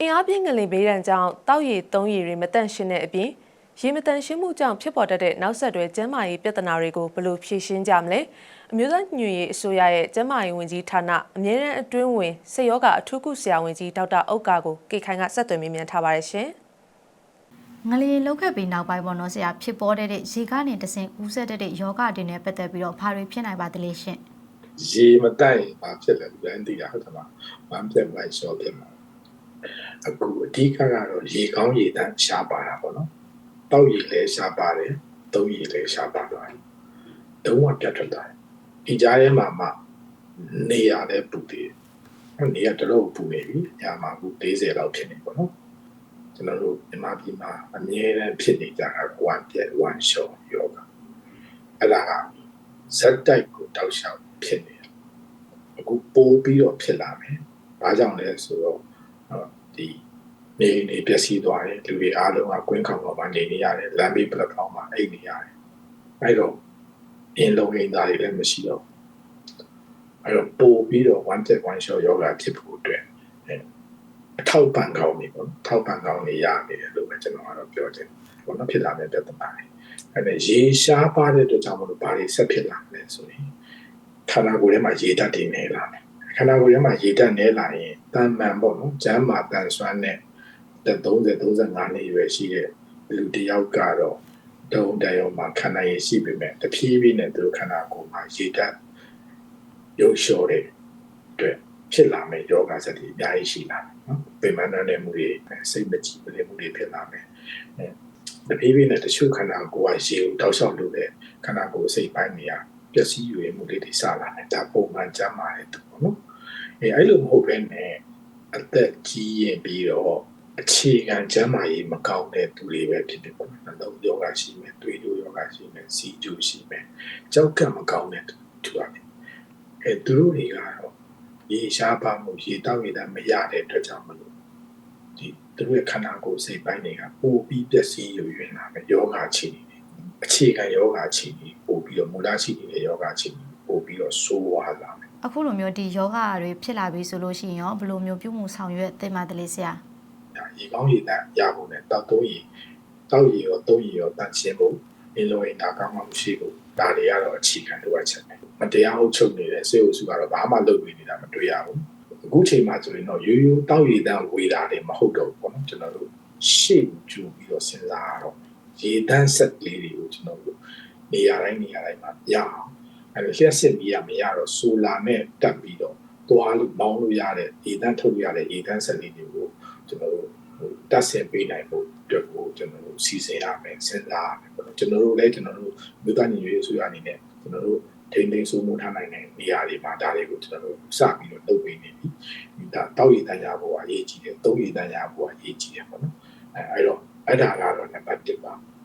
အင်အားပြင်းငလင်ဘေးဒဏ်ကြောင့်တောက်ရည်သုံးရည်တွေမတန့်ရှင်းတဲ့အပြင်ရေမတန့်ရှင်းမှုကြောင့်ဖြစ်ပေါ်တတ်တဲ့နောက်ဆက်တွဲကျန်းမာရေးပြဿနာတွေကိုဘယ်လိုဖြေရှင်းကြမလဲအမျိုးသားညွေရေးအစိုးရရဲ့ကျန်းမာရေးဝန်ကြီးဌာနအမြဲတမ်းအတွင်းဝင်စေယောဂအထူးကုဆရာဝန်ကြီးဒေါက်တာအုတ်ကာကိုကေခိုင်ကဆက်သွယ်မေးမြန်းထားပါတယ်ရှင်ငလျင်လောက်ခတ်ပြီးနောက်ပိုင်းပေါ့နော်ဆရာဖြစ်ပေါ်တဲ့ရေကနေတဆင်ကူးဆက်တဲ့ယောဂတွေနဲ့ပတ်သက်ပြီးတော့ဘာတွေဖြစ်နိုင်ပါသလဲရှင်ရေမတိုက်ရင်ဘာဖြစ်လဲလူတိုင်းသိတာဟုတ်တယ်မလားဝမ်းပြက်ဝိုင်းရှော့ဖြစ်မှာ အခုအဓိကကတော့ရေကောင်းရေတန်းရှားပါတာပေါ့နော်တောက်ရေလည်းရှားပါတယ်သုံးရေလည်းရှားပါသွားတယ်တုံးကပြတ်ထွက်သွားတယ်ဒီကြားထဲမှာမှနေရတဲ့ပူတည်တယ်နေရတလို့ပူနေပြီညမှာအခု40လောက်ဖြစ်နေပေါ့နော်ကျွန်တော်တို့မြန်မာပြည်မှာအမြဲတမ်းဖြစ်နေကြတာဝမ်းပြက်ဝမ်းရှော့ယောဂအဲ့ဒါကဇက်တိုက်ကိုတောက်လျှောက်ဖြစ်နေတယ်အခုပိုးပြီးတော့ဖြစ်လာမယ်။ဘာကြောင့်လဲဆိုတော့အော် ဒီနေနေပျက်စီးသွားတယ်လူတွေအားလုံးကကွင်းခေါင်ပေါ်မှာနေနေရတယ်လမ်းဘေးပလက်ဖောင်းမှာအိတ်နေရတယ်။အဲတော့အင်းလုံးအိမ်သားတွေလည်းမရှိတော့ဘူးအဲတော့ပိုးပြီးတော့ one step one shot ယောဂဖြစ်ဖို့အတွက်အဲအထောက်ပံ့ကောင်းနေပေါ့။ထောက်ပံ့ကောင်းနေရနေတယ်လို့ပဲကျွန်တော်ကတော့ပြောချင်တယ်။ဘောနော်ဖြစ်လာမယ့်ပြဿနာတွေ။အဲဒါရေရှားပါတဲ့အတွက်ကြောင့်မလို့ဘာတွေဆက်ဖြစ်လာမလဲဆိုရင်ခန္ဓာကိုယ်ထဲမှာရေဓာတ်တွေနေလာတယ်ခန္ဓာကိုယ်ထဲမှာရေဓာတ်နေလာရင် တန်မှန်ပေါ့နော်ကျမ်းမာတန်ဆွမ်းတဲ့30 35နှစ်ရွယ်ရှိတဲ့လူတစ်ယောက်ကတော့ဒုံတရောမှာခန္ဓာရည်ရှိပေမဲ့တဖြည်းဖြည်းနဲ့သူတို့ခန္ဓာကိုယ်မှာရေဓာတ်ရုပ်လျှော်တဲ့အတွက်ဖြစ်လာမယ့်ယောဂစက်တွေအများကြီးရှိလာတယ်နော်ပင်မနာတဲ့မှုတွေစိတ်မကြည်မလည်မှုတွေဖြစ်လာမယ်အဲတဖြည်းဖြည်းနဲ့တချို့ခန္ဓာကိုယ်ကရေကိုတောက်လျှောက်လို့တဲ့ခန္ဓာကိုယ်စိတ်ပိုင်းနေရပျက်စီးရွေမှုလေးတွေစလာတယ်ဒါပုံမှန်ကြမ်းပါတယ်သူပေါ့နော်အဲအဲ့လိုမဟုတ်ဘဲနဲ့ အသက်ကြီးရင်ပြီးတော့အခြေခံကျမ်းမာရေးမကောင်းတဲ့သူတွေပဲဖြစ်ဖြစ်ပေါ့နော်နှလုံးယောဂရှိမယ်သွေးတိုးယောဂရှိမယ်စီးကျိုးရှိမယ်ကြောက်ကမကောင်းတဲ့သူရတယ်အဲသူတို့တွေကတော့ရေရှားပါမှုရေတောက်ရတာမရတဲ့အတွက်ကြောင့်မလို့ဒီသူတို့ရဲ့ခန္ဓာကိုယ်စိတ်ပိုင်းတွေကပိုပြီးပျက်စီးရွေလာမယ်ယောဂချီနေတယ်အခြေခံယောဂအခြေအနေပို့ပြီးတော့မူလရှိနေတဲ့ယောဂအခြေအနေပို့ပြီးတော့ဆိုးဝါးလာမယ် အခုလိုမျိုးဒီယောဂတွေဖြစ်လာပြီဆိုလို့ရှိရင်ရောဘယ်လိုမျိုးပြုမှုဆောင်ရွက်သင့်ပါသလဲဆရာ။ဒါရေကောင်းရေတန့်ရဖို့နဲ့တောက်သုံးရေတောက်ရေရောသုံးရေရောတန့်ရှင်းဖို့အင်းလုံးရင်ဒါကောင်းမှမရှိဘူး။ဒါတွေကတော့အခြေခံလိုအပ်ချက်ပဲ။မတရားဟုတ်ချုပ်နေတဲ့စေအုပ်စုကတော့ဘာမှလုပ်ပြီးနေတာမတွေ့ရဘူး။အခုချိန်မှာဆိုရင်တော့ရိုးရိုးတောက်ရေတန့်ဝေတာတွေမဟုတ်တော့ဘူးပေါ့နော်ကျွန်တော်တို့ရှေ့ကျူပြီးတော့စဉ်းစားရတော့ရေတန့်ဆက်လေးတွေကိုကျွန်တော်တို့နေရာတိုင်းနေရာတိုင်းမှာရအောင် အဲလိုလျှက်စစ်ပြီးရမရတော့ဆိုလာနဲ့တက်ပြီးတော့သွားလို့ပေါင်းလို့ရတဲ့ရေတန့်ထုတ်ရတဲ့ရေတန့်ဆက်လေးတွေကိုကျွန်တော်တို့ဟိုတက်ဆင်ပေးနိုင်ဖို့အတွက်ကိုကျွန်တော်တို့စီစဉ်ရမယ်စဉ်းစားရမယ်ပေါ့နော်ကျွန်တော်တို့လည်းကျွန်တော်တို့မြို့သားညီရွေးအစိုးရအနေနဲ့ကျွန်တော်တို့ထိန်းသိမ်းစိုးမိုးထားနိုင်တဲ့နေရာတွေမှာဒါတွေကိုကျွန်တော်တို့စပြီးတော့လုပ်ပေးနေပြီဒီဒါတောက်ရည်တန်းရဖို့အရေးကြီးတယ်သုံးရည်တန်းရဖို့အရေးကြီးတယ်ပေါ့နော်အဲအဲ့တော့အဲ့ဒါကတော့နံပါတ်1ပါ